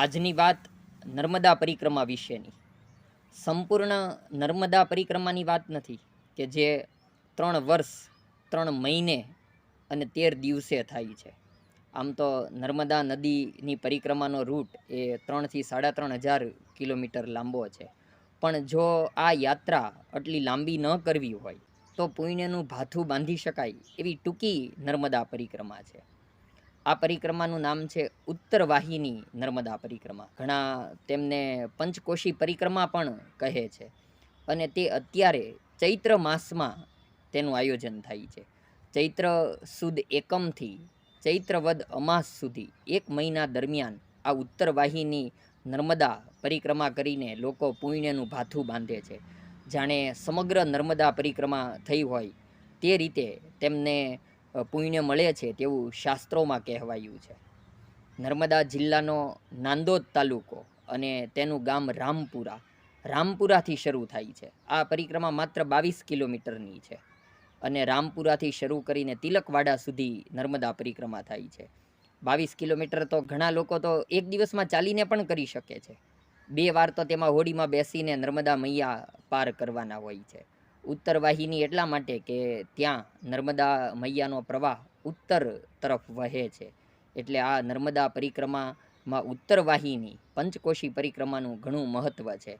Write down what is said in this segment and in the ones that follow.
આજની વાત નર્મદા પરિક્રમા વિશેની. સંપૂર્ણ નર્મદા પરિક્રમાની વાત નથી કે જે ત્રણ વર્ષ, ત્રણ મહિને અને તેર દિવસે થાય છે. આમ તો નર્મદા નદીની પરિક્રમાનો રૂટ એ ત્રણથી સાડા ત્રણ હજાર કિલોમીટર લાંબો છે. પણ જો આ યાત્રા આટલી લાંબી ન કરવી હોય, તો પુણ્યનું ભાથું બાંધી શકાય એવી ટૂંકી નર્મદા પરિક્રમા છે. આ પરિક્રમાનું નામ છે ઉત્તર વાહિની નર્મદા પરિક્રમા. ઘણા તેમને પંચકોશી પરિક્રમા પણ કહે છે. અને તે અત્યારે ચૈત્ર માસમાં તેનું આયોજન થાય છે. ચૈત્ર સુદ એકમથી ચૈત્રવદ અમાસ સુધી એક મહિના દરમિયાન આ ઉત્તર વાહિની નર્મદા પરિક્રમા કરીને લોકો પુણ્યનું ભાથું બાંધે છે. જાણે સમગ્ર નર્મદા પરિક્રમા થઈ હોય તે રીતે તેમને પુણ્ય મળે છે તેવું શાસ્ત્રોમાં કહેવાયું છે. નર્મદા જિલ્લાનો નાંદોદ તાલુકો અને તેનું ગામ રામપુરા. રામપુરાથી શરૂ થાય છે. આ પરિક્રમા માત્ર બાવીસ કિલોમીટરની છે અને રામપુરાથી શરૂ કરીને તિલકવાડા સુધી નર્મદા પરિક્રમા થાય છે. બાવીસ કિલોમીટર તો ઘણા લોકો તો એક દિવસમાં ચાલીને પણ કરી શકે છે. બે વાર તો તેમાં હોડીમાં બેસીને નર્મદા મૈયા પાર કરવાના હોય છે. ઉત્તર વાહિની એટલા માટે કે ત્યાં નર્મદા મૈયાનો પ્રવાહ ઉત્તર તરફ વહે છે. એટલે આ નર્મદા પરિક્રમામાં ઉત્તર વાહિની પંચકોશી પરિક્રમાનું ઘણું મહત્ત્વ છે.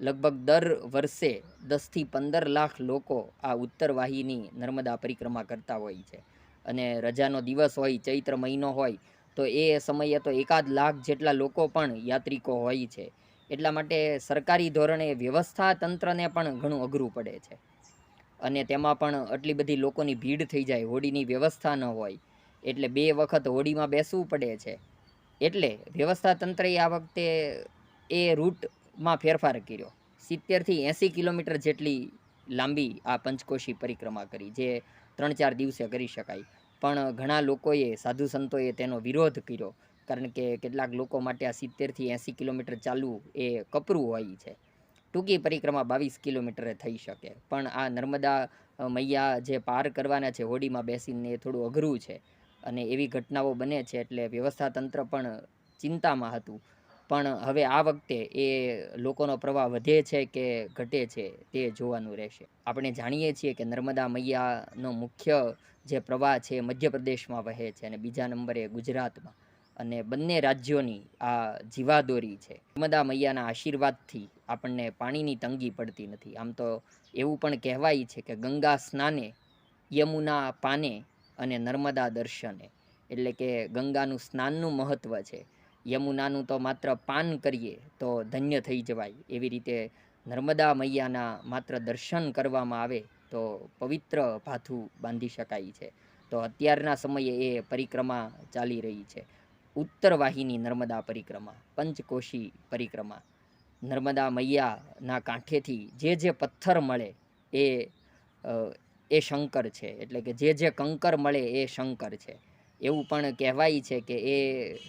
લગભગ દર વર્ષે દસથી પંદર લાખ લોકો આ ઉત્તર વાહિની નર્મદા પરિક્રમા કરતા હોય છે. અને રજાનો દિવસ હોય, ચૈત્ર મહિનો હોય, તો એ સમયે તો એકાદ લાખ જેટલા લોકો પણ યાત્રિકો હોય છે. એટલા માટે સરકારી ધોરણે વ્યવસ્થા તંત્રને પણ ઘણું અઘરું પડે છે. અને તેમાં પણ આટલી બધી લોકોની ભીડ થઈ જાય, હોડીની વ્યવસ્થા ન હોય, એટલે બે વખત હોડીમાં બેસવું પડે છે. એટલે વ્યવસ્થા તંત્રએ આ વખતે એ રૂટમાં ફેરફાર કર્યો. સિત્તેરથી એંસી કિલોમીટર જેટલી લાંબી આ પંચકોશી પરિક્રમા કરી, જે ત્રણ ચાર દિવસે કરી શકાય. પણ ઘણા લોકોએ, સાધુ સંતોએ તેનો વિરોધ કર્યો. કારણ કે કેટલાક લોકો માટે આ સિત્તેરથી એંસી કિલોમીટર ચાલવું એ કપરું હોય છે. ટૂંકી પરિક્રમા બાવીસ કિલોમીટરે થઈ શકે. પણ આ નર્મદા મૈયા જે પાર કરવાના છે, હોડીમાં બેસીને એ થોડું અઘરું છે અને એવી ઘટનાઓ બને છે એટલે વ્યવસ્થા તંત્ર પણ ચિંતામાં હતું. પણ હવે આ વખતે એ લોકોનો પ્રવાહ વધે છે કે ઘટે છે તે જોવાનું રહેશે. આપણે જાણીએ છીએ કે નર્મદા મૈયાનો મુખ્ય જે પ્રવાહ છે મધ્યપ્રદેશમાં વહે છે અને બીજા નંબરે ગુજરાતમાં. અને બંને રાજ્યોની આ જીવાદોરી છે. નર્મદા મૈયાના આશીર્વાદથી આપણને પાણીની તંગી પડતી નથી. આમ તો એવું પણ કહેવાય છે કે ગંગા સ્નાને, યમુના પાને અને નર્મદા દર્શને. એટલે કે ગંગાનું સ્નાનનું મહત્ત્વ છે. યમુનાનું તો માત્ર પાન કરીએ તો ધન્ય થઈ જવાય. એવી રીતે નર્મદા મૈયાના માત્ર દર્શન કરવામાં આવે તો પવિત્ર ભાથું બાંધી શકાય છે. તો અત્યારના સમયે એ પરિક્રમા ચાલી રહી છે. ઉત્તર વાહિની નર્મદા પરિક્રમા, પંચકોશી પરિક્રમા. નર્મદા મૈયાના કાંઠેથી જે જે પથ્થર મળે એ એ શંકર છે. એટલે કે જે જે કંકર મળે એ શંકર છે. એવું પણ કહેવાય છે કે એ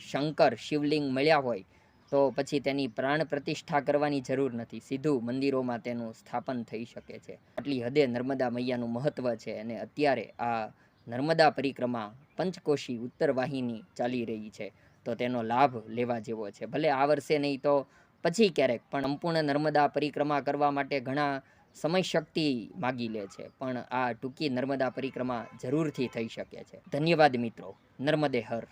શંકર શિવલિંગ મળ્યા હોય તો પછી તેની પ્રાણ પ્રતિષ્ઠા કરવાની જરૂર નથી. સીધું મંદિરોમાં તેનું સ્થાપન થઈ શકે છે. આટલી હદે નર્મદા મૈયાનું મહત્ત્વ છે અને અત્યારે આ નર્મદા પરિક્રમા પંચકોશી ઉત્તર વાહિની ચાલી રહી છે. તો તેનો લાભ લેવા જેવો છે. ભલે આ વર્ષે નહીં તો પછી ક્યારેક, પણ સંપૂર્ણ નર્મદા પરિક્રમા કરવા માટે ઘણા સમય શક્તિ માગી લે છે. પણ આ ટૂંકી નર્મદા પરિક્રમા જરૂરથી થઈ શકે છે. ધન્યવાદ મિત્રો. નર્મદે હર.